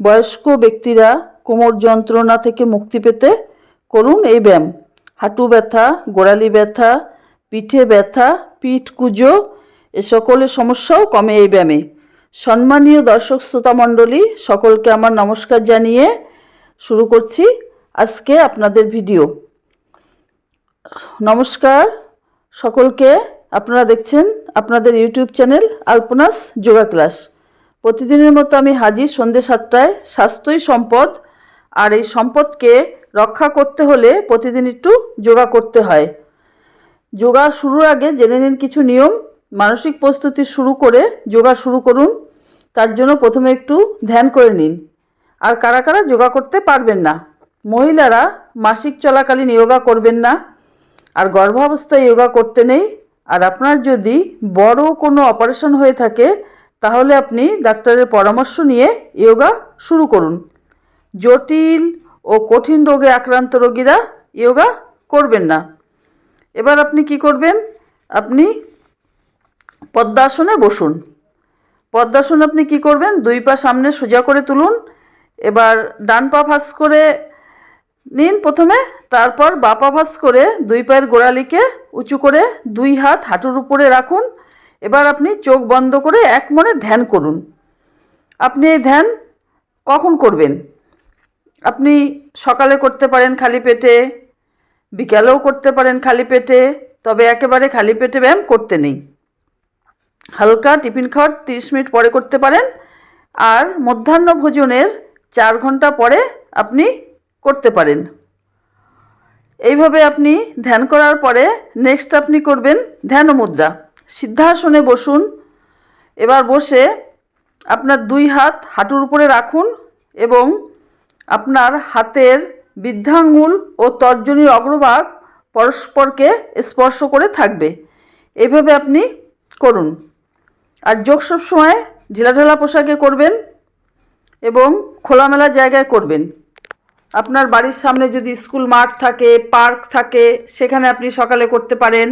বয়স্ক ব্যক্তিরা কোমর যন্ত্রণা থেকে মুক্তি পেতে করুন এই ব্যায়াম। হাঁটু ব্যথা, গোড়ালি ব্যথা, পিঠে ব্যথা, পিঠ কুজো, এ সকলের সমস্যাও কমে এই ব্যায়ামে। সম্মানীয় দর্শক শ্রোতামণ্ডলী সকলকে আমার নমস্কার জানিয়ে শুরু করছি আজকে আপনাদের ভিডিও। নমস্কার, সকলকে আপনারা দেখছেন আপনাদের YouTube channel Alpana's yoga class. প্রতিদিনের মতো আমি হাজির সন্ধ্যে সাতটায় স্বাস্থ্যই সম্পদ। আর এই সম্পদকে রক্ষা করতে হলে প্রতিদিন একটু যোগা করতে হয়। যোগা শুরুর আগে জেনে নিন কিছু নিয়ম। মানসিক প্রস্তুতি শুরু করে যোগা শুরু করুন। তার জন্য প্রথমে একটু ধ্যান করে নিন। আর কারা কারা যোগা করতে পারবেন না? মহিলারা মাসিক চলাকালীন যোগা করবেন না। আর গর্ভাবস্থায় যোগা করতে নেই। আর আপনার যদি বড় কোনো অপারেশন হয়ে থাকে তাহলে আপনি ডাক্তারের পরামর্শ নিয়ে ইয়োগা শুরু করুন। জটিল ও কঠিন রোগে আক্রান্ত রোগীরা ইয়োগা করবেন না। এবার আপনি কি করবেন? আপনি পদ্মাসনে বসুন। পদ্মাসন আপনি কি করবেন? দুই পা সামনে সোজা করে তুলুন। এবার ডান পা ভাঁজ করে নিন প্রথমে। তারপর বাপা ভাঁজ করে দুই পায়ের গোড়ালিকে উঁচু করে দুই হাত হাঁটুর উপরে রাখুন। এবার আপনি চোখ বন্ধ করে এক মনে ধ্যান করুন। আপনি এই ধ্যান কখন করবেন? আপনি সকালে করতে পারেন খালি পেটে, বিকালেও করতে পারেন খালি পেটে, তবে একেবারে খালি পেটে ব্যায়াম করতে নেই। হালকা টিফিন খাওয়ার তিরিশ মিনিট পরে করতে পারেন, আর মধ্যাহ্ন ভোজনের চার ঘণ্টা পরে আপনি করতে পারেন। এইভাবে আপনি ধ্যান করার পরে নেক্সট আপনি করবেন ধ্যান মুদ্রা। সিদ্ধাসনে বসুন। এবার বসে আপনার দুই হাত হাঁটুর উপরে রাখুন এবং আপনার হাতের বৃদ্ধাঙ্গুল ও তর্জনীর অগ্রভাগ পরস্পরকে স্পর্শ করে থাকবে। এভাবে আপনি করুন। আর যোগ সবসময় ঢিলাঢালা পোশাকে করবেন এবং খোলামেলা জায়গায় করবেন। আপনার বাড়ির সামনে যদি স্কুল মাঠ থাকে, পার্ক থাকে, সেখানে আপনি সকালে করতে পারেন।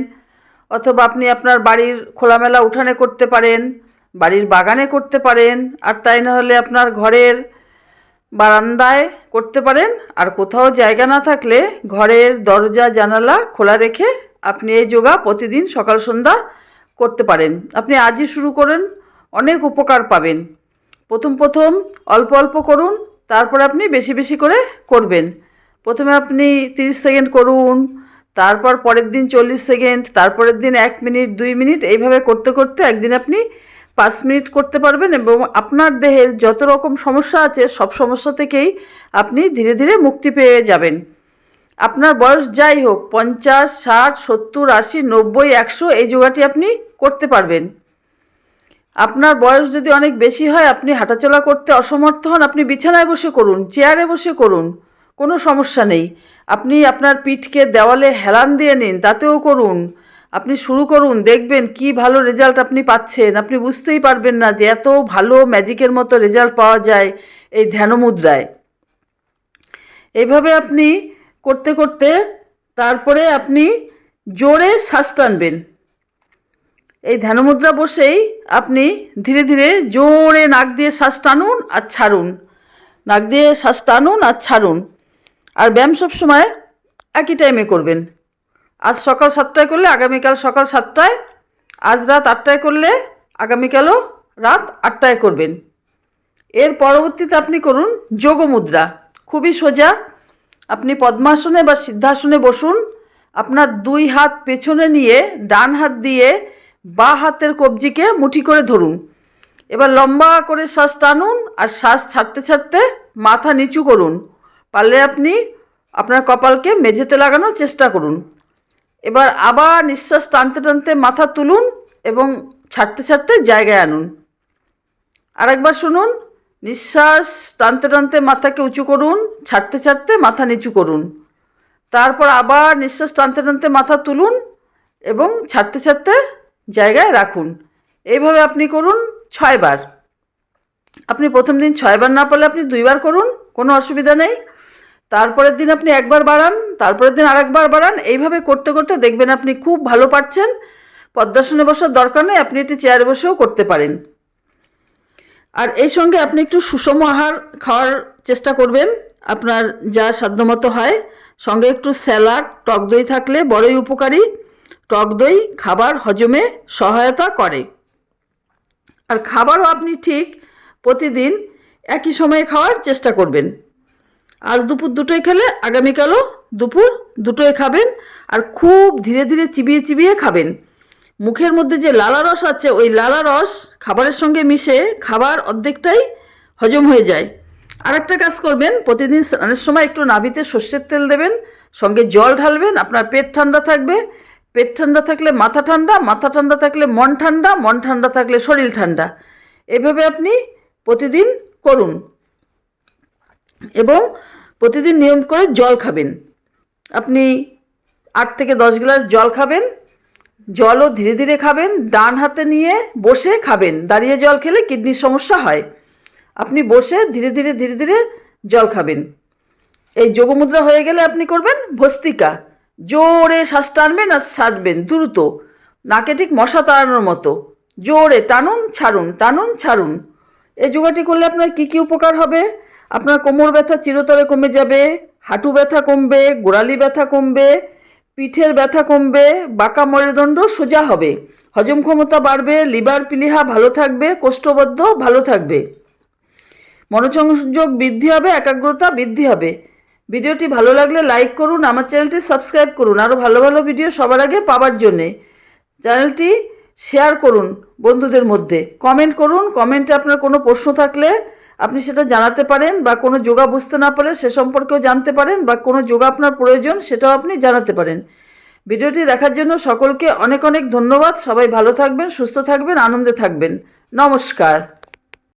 অথবা আপনি আপনার বাড়ির খোলামেলা উঠানে করতে পারেন, বাড়ির বাগানে করতে পারেন, আর তাই না হলে আপনার ঘরের বারান্দায় করতে পারেন। আর কোথাও জায়গা না থাকলে ঘরের দরজা, জানালা খোলা রেখে আপনি এই যোগা প্রতিদিন সকাল সন্ধ্যা করতে পারেন। আপনি আজই শুরু করেন, অনেক উপকার পাবেন। প্রথম প্রথম অল্প অল্প করুন, তারপর আপনি বেশি বেশি করে করবেন। প্রথমে আপনি তিরিশ সেকেন্ড করুন তারপর পরের দিন চল্লিশ সেকেন্ড, তারপরের দিন এক মিনিট, দুই মিনিট, এইভাবে করতে করতে একদিন আপনি পাঁচ মিনিট করতে পারবেন এবং আপনার দেহের যত রকম সমস্যা আছে, সব সমস্যা থেকেই আপনি ধীরে ধীরে মুক্তি পেয়ে যাবেন। আপনার বয়স যাই হোক, পঞ্চাশ, ষাট, সত্তর, আশি, নব্বই, একশো, এই যোগাটি আপনি করতে পারবেন। আপনার বয়স যদি অনেক বেশি হয়, আপনি হাঁটাচলা করতে অসমর্থ হন, আপনি বিছানায় বসে করুন, চেয়ারে বসে করুন। কোনো সমস্যা নেই। আপনি আপনার পিঠকে দেওয়ালে হেলান দিয়ে নিন, তাতেও করুন। আপনি শুরু করুন, দেখবেন কি ভালো রেজাল্ট আপনি পাচ্ছেন। আপনি বুঝতেই পারবেন না যে এত ভালো ম্যাজিকের মতো রেজাল্ট পাওয়া যায় এই ধ্যানমুদ্রায়। এইভাবে আপনি করতে করতে তারপরে আপনি জোরে শ্বাস টানবেন। এই ধ্যানমুদ্রা বসেই আপনি ধীরে ধীরে জোরে নাক দিয়ে শ্বাস টানুন আর ছাড়ুন। নাক দিয়ে শ্বাস টানুন আর ছাড়ুন। আর ব্যায়াম সবসময় একই টাইমে করবেন। আজ সকাল সাতটায় করলে আগামীকাল সকাল সাতটায়, আজ রাত আটটায় করলে আগামীকালও রাত আটটায় করবেন। এর পরবর্তীতে আপনি করুন যোগ মুদ্রা। খুবই সোজা, আপনি পদ্মাসনে বা সিদ্ধাসনে বসুন, আপনার দুই হাত পেছনে নিয়ে ডান হাত দিয়ে বা হাতের কবজিকে মুঠি করে ধরুন। এবার লম্বা করে শ্বাস টানুন আর শ্বাস ছাড়তে ছাড়তে মাথা নিচু করুন। পারলে আপনি আপনার কপালকে মেঝেতে লাগানোর চেষ্টা করুন। এবার আবার নিঃশ্বাস টানতে টানতে মাথা তুলুন এবং ছাড়তে ছাড়তে জায়গায় আনুন। আরেকবার শুনুন, নিঃশ্বাস টানতে টানতে মাথাকে উঁচু করুন, ছাড়তে ছাড়তে মাথা নিচু করুন। তারপর আবার নিঃশ্বাস টানতে টানতে মাথা তুলুন এবং ছাড়তে ছাড়তে জায়গায় রাখুন। এইভাবে আপনি করুন ছয়বার। আপনি প্রথম দিন ছয়বার না পারলে আপনি দুইবার করুন, কোনো অসুবিধা নেই। তারপরের দিন আপনি একবার বাড়ান, তারপরের দিন আরেকবার বাড়ান, এইভাবে করতে করতে দেখবেন আপনি খুব ভালো পারছেন। পদ্মাসনে বসার দরকার নেই, আপনি এটি চেয়ারে বসেও করতে পারেন। আর এই সঙ্গে আপনি একটু সুষম আহার খাওয়ার চেষ্টা করবেন, আপনার যা সাধ্যমতো হয়। সঙ্গে একটু স্যালাড, টক দই থাকলে বড়ই উপকারী। টক দই খাবার হজমে সহায়তা করে। আর খাবারও আপনি ঠিক প্রতিদিন একই সময়ে খাওয়ার চেষ্টা করবেন। আজ দুপুর দুটোই খেলে আগামীকালও দুপুর দুটোই খাবেন আর খুব ধীরে ধীরে চিবিয়ে চিবিয়ে খাবেন। মুখের মধ্যে যে লালা রস আছে, ওই লালা রস খাবারের সঙ্গে মিশে খাবার অর্ধেকটাই হজম হয়ে যায়। আর একটা কাজ করবেন, প্রতিদিন স্নানের সময় একটু নাভিতে সর্ষের তেল দেবেন, সঙ্গে জল ঢালবেন, আপনার পেট ঠান্ডা থাকবে। পেট ঠান্ডা থাকলে মাথা ঠান্ডা মাথা ঠান্ডা থাকলে মন ঠান্ডা মন ঠান্ডা থাকলে শরীর ঠান্ডা। এভাবে আপনি প্রতিদিন করুন। এবং প্রতিদিন নিয়ম করে জল খাবেন। আপনি আট থেকে দশ গ্লাস জল খাবেন, জলও ধীরে ধীরে খাবেন, ডান হাতে নিয়ে বসে খাবেন। দাঁড়িয়ে জল খেলে কিডনির সমস্যা হয়। আপনি বসে ধীরে ধীরে ধীরে ধীরে জল খাবেন। এই যোগমুদ্রা হয়ে গেলে আপনি করবেন ভস্তিকা। জোরে শ্বাস টানবেন আর ছাড়বেন দ্রুত। নাকে ঠিক মশা তাড়ানোর মতো। জোরে টানুন, ছাড়ুন টানুন, ছাড়ুন। এই যোগাটি করলে আপনার কি কি উপকার হবে? আপনার কোমর ব্যথা চিরতরে কমে যাবে, হাঁটু ব্যথা কমবে, গোড়ালি ব্যথা কমবে, পিঠের ব্যথা কমবে, বাঁকা মেরুদণ্ড সোজা হবে। হজম ক্ষমতা বাড়বে, লিভার পিলিহা ভালো থাকবে, কোষ্ঠবদ্ধ ভালো থাকবে। মনোসংযোগ বৃদ্ধি হবে, একাগ্রতা বৃদ্ধি হবে। ভিডিওটি ভালো লাগলে লাইক করুন, আমার চ্যানেলটি সাবস্ক্রাইব করুন। আরও ভালো ভালো ভিডিও সবার আগে পাওয়ার জন্যে চ্যানেলটি শেয়ার করুন বন্ধুদের মধ্যে। কমেন্ট করুন, কমেন্টে আপনার কোনো প্রশ্ন থাকলে আপনি সেটা জানাতে পারেন বা কোনো যোগা বুঝতে না পারলে সে সম্পর্কেও জানতে পারেন বা কোনো যোগা আপনার প্রয়োজন সেটাও আপনি জানাতে পারেন। ভিডিওটি দেখার জন্য সকলকে অনেক অনেক ধন্যবাদ। সবাই ভালো থাকবেন, সুস্থ থাকবেন, আনন্দে থাকবেন। নমস্কার।